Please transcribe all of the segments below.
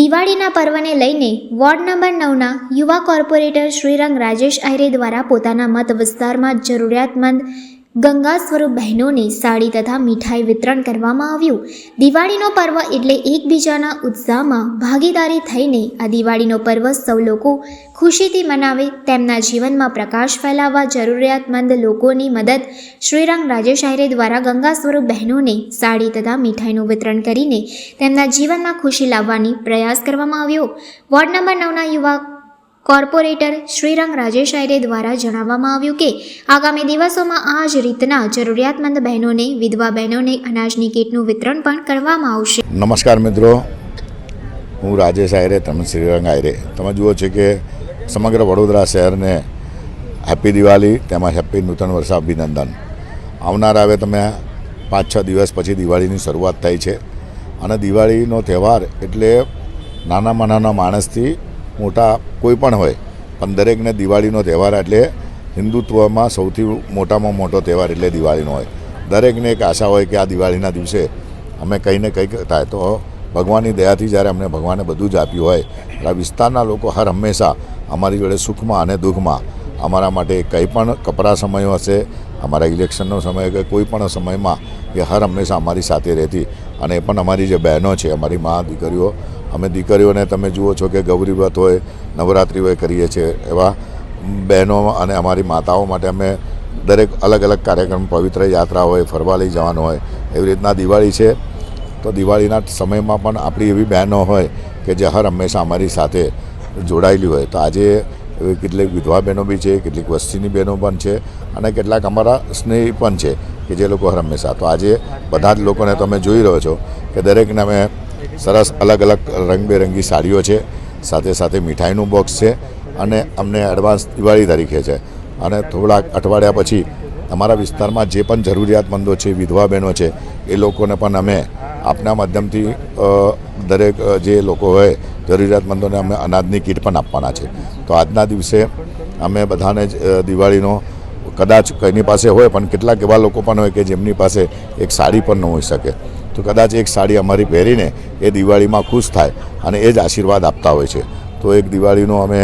દિવાળીના પર્વને લઈને વોર્ડ નંબર નવના યુવા કોર્પોરેટર શ્રીરંગ રાજેશ આયરે દ્વારા પોતાના મત વિસ્તારમાં જરૂરિયાતમંદ ગંગા સ્વરૂપ બહેનોને સાડી તથા મીઠાઈ વિતરણ કરવામાં આવ્યું. દિવાળીનો પર્વ એટલે એકબીજાના ઉત્સાહમાં ભાગીદારી થઈને આ દિવાળીનો પર્વ સૌ લોકો ખુશીથી મનાવે, તેમના જીવનમાં પ્રકાશ ફેલાવવા જરૂરિયાતમંદ લોકોની મદદ શ્રીરંગ રાજેશ દ્વારા ગંગા સ્વરૂપ બહેનોને સાડી તથા મીઠાઈનું વિતરણ કરીને તેમના જીવનમાં ખુશી લાવવાની પ્રયાસ કરવામાં આવ્યો. વોર્ડ નંબર નવના યુવા કોર્પોરેટર શ્રીરંગ રાજેશ આયરે દ્વારા જણાવવામાં આવ્યું કે, આગામી દિવસોમાં આ જ રીતના જરૂરિયાતમંદ બહેનોને, વિધવા બહેનોને અનાજની કીટનું વિતરણ પણ કરવામાં આવશે. નમસ્કાર મિત્રો. હું રાજેશ આયરે, તમે શ્રીરંગ આયરે. તમે જુઓ છો કે સમગ્ર વડોદરા શહેરને હેપી દિવાળી તેમજ હેપી નૂતન વર્ષ અભિનંદન. આવનાર હવે તમે પાંચ છ દિવસ પછી દિવાળીની શરૂઆત થાય છે. અને દિવાળીનો તહેવાર એટલે નાનામાં નાના માણસથી મોટા કોઈ પણ હોય, પણ દરેકને દિવાળીનો તહેવાર એટલે હિન્દુત્વમાં સૌથી મોટામાં મોટો તહેવાર એટલે દિવાળીનો હોય. દરેકને એક આશા હોય કે આ દિવાળીના દિવસે અમે કંઈ કંઈક થાય. તો ભગવાનની દયાથી જ્યારે અમને ભગવાને બધું જ આપ્યું હોય એટલે વિસ્તારના લોકો હર હંમેશા અમારી જોડે સુખમાં અને દુઃખમાં અમારા માટે કંઈ પણ કપરા સમયો હશે અમારા ઇલેક્શનનો સમય કે કોઈ પણ સમયમાં એ હર હંમેશા અમારી સાથે રહેતી. અને એ પણ અમારી જે બહેનો છે, અમારી મા દીકરીઓ, અમે દીકરીઓને તમે જુઓ છો કે ગૌરી વ્રત હોય, નવરાત્રિ હોય કરીએ છીએ, એવા બહેનો અને અમારી માતાઓ માટે અમે દરેક અલગ અલગ કાર્યક્રમ, પવિત્ર યાત્રા હોય, ફરવા લઈ જવાનું હોય, એવી રીતના દિવાળી છે. તો દિવાળીના સમયમાં પણ આપણી એવી બહેનો હોય કે જે હર હંમેશા અમારી સાથે જોડાયેલી હોય. તો આજે કેટલીક વિધવા બહેનો બી છે, કેટલીક વસ્તીની બહેનો પણ છે અને કેટલાક અમારા સ્નેહી પણ છે કે જે લોકો હંમેશા. તો આજે બધા જ લોકોને તમે જોઈ રહ્યો છો કે દરેકને અમે સરસ અલગ અલગ રંગબેરંગી સાડીઓ છે, સાથે સાથે મીઠાઈનું બોક્સ છે અને અમને એડવાન્સ દિવાળી તરીકે છે. અને થોડાક અઠવાડિયા પછી અમારા વિસ્તારમાં જે પણ જરૂરિયાતમંદો છે, વિધવા બહેનો છે, એ લોકોને પણ અમે આપના માધ્યમથી દરેક જે લોકો હોય, જરૂરિયાતમંદોને અમે અનાજની કીટ પણ આપવાના છે. તો આજના દિવસે અમે બધાને જ દિવાળીનો કદાચ કોઈની પાસે હોય, પણ કેટલાક એવા લોકો પણ હોય કે જેમની પાસે એક સાડી પણ ન હોઈ શકે. તો કદાચ એક સાડી અમારી પહેરીને એ દિવાળીમાં ખુશ થાય અને એ જ આશીર્વાદ આપતા હોય છે. તો એક દિવાળીનો અમે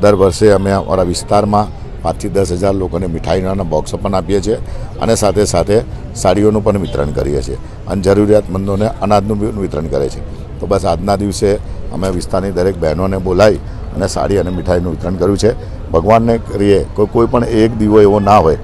દર વર્ષે અમે અમારા વિસ્તારમાં પાંચથી દસ હજાર લોકોને મીઠાઈના બોક્સ પણ આપીએ છીએ અને સાથે સાથે સાડીઓનું પણ વિતરણ કરીએ છીએ અને જરૂરિયાતમંદોને અનાજનું પણ વિતરણ કરે છે. તો બસ આજના દિવસે અમે વિસ્તારની દરેક બહેનોને બોલાવી અને સાડી અને મીઠાઈનું વિતરણ કર્યું છે. ભગવાનને કરીએ કોઈ કોઈ પણ એક દીવો એવો ના હોય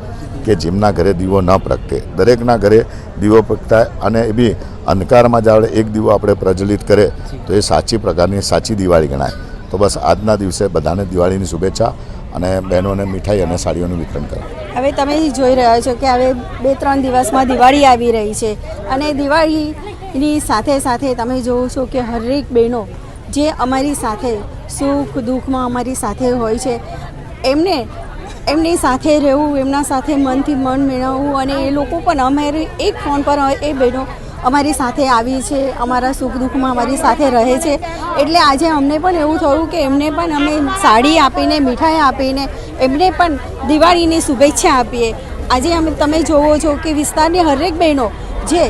કે જેમના ઘરે દીવો ન પ્રગટે. દરેકના ઘરે દીવો પ્રગટાય અને એ બી અંધકારમાં જાવડે એક દીવો આપણે પ્રજ્વલિત કરે તો એ સાચી પ્રકારની સાચી દિવાળી ગણાય. તો બસ આજના દિવસે બધાને દિવાળીની શુભેચ્છા અને બહેનોને મીઠાઈ અને સાડીઓનું વિતરણ કરો. હવે તમે જોઈ રહ્યા છો કે હવે બે ત્રણ દિવસમાં દિવાળી આવી રહી છે અને દિવાળીની સાથે સાથે તમે જોવો છો કે હરેક બહેનો જે અમારી સાથે સુખ દુઃખમાં અમારી સાથે હોય છે, એમને એમની સાથે રહેવું, એમના સાથે મનથી મન મેળવવું અને એ લોકો પણ અમારી એક ફોન પર એ બહેનો અમારી સાથે આવી છે, અમારા સુખ દુઃખમાં અમારી સાથે રહે છે. એટલે આજે અમને પણ એવું થયું કે એમને પણ અમે સાડી આપીને, મીઠાઈ આપીને, એમને પણ દિવાળીની શુભેચ્છા આપીએ. આજે અમે, તમે જોવો છો કે વિસ્તારની હરેક બહેનો જે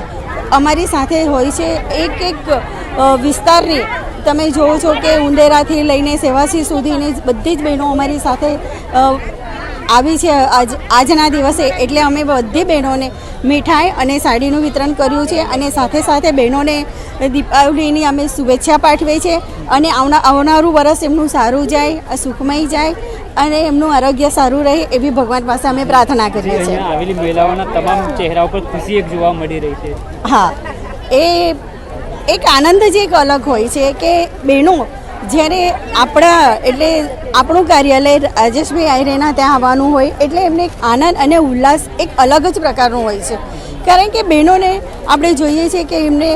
અમારી સાથે હોય છે, એક એક વિસ્તારની, તમે જોવો છો કે ઉંદેરાથી લઈને સેવાસી સુધીની બધી જ બહેનો અમારી સાથે આવી છે આજ આજના દિવસે એટલે અમે બધી બહેનોને મીઠાઈ અને સાડીનું વિતરણ કર્યું છે અને સાથે સાથે બહેનોને દીપાવલીની અમે શુભેચ્છા પાઠવીએ છીએ અને આવના આવનારું વરસ એમનું સારું જાય સુખમય જાય અને એમનું આરોગ્ય સારું રહે એવી ભગવાન પાસે અમે પ્રાર્થના કરીએ છીએ. આવેલી મહિલાઓના તમામ ચહેરા ઉપર ખુશી એક જોવા મળી રહી છે. હા એ એક આનંદ જ એક અલગ હોય છે કે બહેનો જ્યારે આપણા, એટલે આપણું કાર્યાલય રાજેશભાઈ આયરેના ત્યાં આવવાનું હોય, એટલે એમને એક આનંદ અને ઉલ્લાસ એક અલગ જ પ્રકારનું હોય છે. કારણ કે બહેનોને આપણે જોઈએ છીએ કે એમને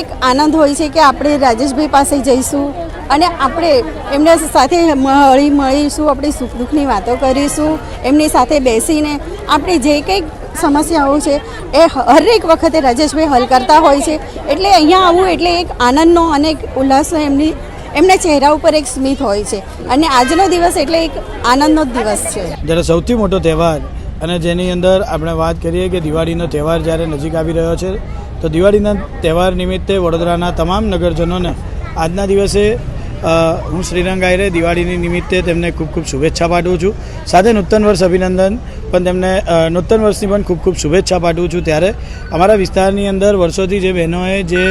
એક આનંદ હોય છે કે આપણે રાજેશભાઈ પાસે જઈશું અને આપણે એમના સાથે મળી મળીશું, આપણે સુખ દુઃખની વાતો કરીશું, એમની સાથે બેસીને આપણે જે કંઈક સમસ્યાઓ છે એ હરેક વખતે રાજેશભાઈ હલ કરતા હોય છે. એટલે અહીંયા આવવું એટલે એક આનંદનો અને એક ઉલ્લાસનો એમની એમના ચહેરા ઉપર એક સ્મિત હોય છે. અને આજનો દિવસ એટલે એક આનંદનો દિવસ છે. જ્યારે સૌથી મોટો તહેવાર અને જેની અંદર આપણે વાત કરીએ કે દિવાળીનો તહેવાર જ્યારે નજીક આવી રહ્યો છે, તો દિવાળીના તહેવાર નિમિત્તે વડોદરાના તમામ નગરજનોને આજના દિવસે હું શ્રીરંગ આયરે દિવાળીની નિમિત્તે તેમને ખૂબ ખૂબ શુભેચ્છા પાઠવું છું. સાથે નૂતન વર્ષ અભિનંદન. પણ તેમને નૂતન વર્ષની પણ ખૂબ ખૂબ શુભેચ્છા પાઠવું છું ત્યારે. અમારા વિસ્તારની અંદર વર્ષોથી જે બહેનોએ, જે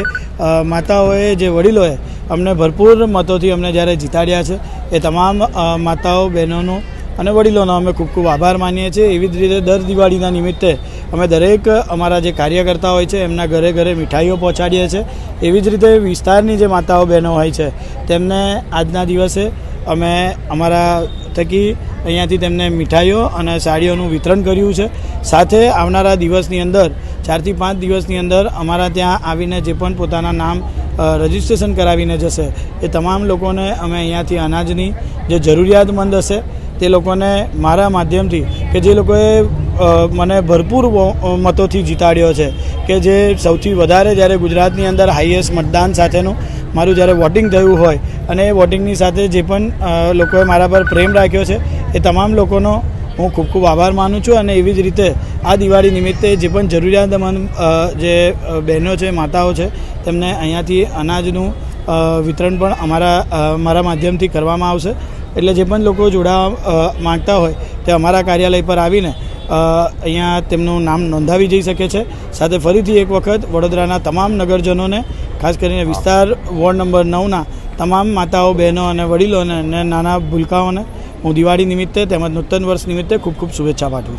માતાઓએ, જે વડીલોએ અમને ભરપૂર મતોથી અમને જ્યારે જીતાડ્યા છે, એ તમામ માતાઓ, બહેનોનો અને વડીલોનો અમે ખૂબ ખૂબ આભાર માનીએ છીએ. એવી જ રીતે દર દિવાળીના નિમિત્તે અમે દરેક અમારા જે કાર્યકર્તા હોય છે, એમના ઘરે ઘરે મીઠાઈઓ પહોંચાડીએ છીએ. એવી જ રીતે વિસ્તારની જે માતાઓ, બહેનો હોય છે, તેમને આજના દિવસે અમે અમારા થકી અહીંયાથી તેમને મીઠાઈઓ અને સાડીઓનું વિતરણ કર્યું છે. સાથે આવનારા દિવસની અંદર, ચારથી પાંચ દિવસની અંદર અમારા ત્યાં આવીને જે પણ પોતાના નામ રજિસ્ટ્રેશન કરાવીને જશે, એ તમામ લોકોને અમે અહીંયાથી અનાજની જે જરૂરિયાતમંદ હશે, તે લોકોને મારા માધ્યમથી કે જે લોકોએ મને ભરપૂર મતોથી જીતાડ્યો છે, કે જે સૌથી વધારે જ્યારે ગુજરાતની અંદર હાઈએસ્ટ મતદાન સાથેનું મારું જ્યારે વોટિંગ થયું હોય અને એ વોટિંગની સાથે જે પણ લોકોએ મારા પર પ્રેમ રાખ્યો છે, એ તમામ લોકોનો હું ખૂબ ખૂબ આભાર માનું છું અને એવી જ રીતે આ દિવાળી નિમિત્તે જે પણ જરૂરિયાતમંદ જે બહેનો છે, માતાઓ છે, તેમને અહીંયાથી અનાજનું વિતરણ પણ અમારા મારા માધ્યમથી કરવામાં આવશે. એટલે જે પણ લોકો જોડાવા માગતા હોય તે અમારા કાર્યાલય પર આવીને અહીંયા તેમનું નામ નોંધાવી જઈ શકે છે. સાથે ફરીથી એક વખત વડોદરાના તમામ નગરજનોને ખાસ કરીને વિસ્તાર વોર્ડ નંબર નવના તમામ માતાઓ, બહેનો અને વડીલોને અને નાના ભૂલકાઓને હું દિવાળી નિમિત્તે તેમજ નૂતન વર્ષ નિમિત્તે ખૂબ ખૂબ શુભેચ્છા પાઠવું છું.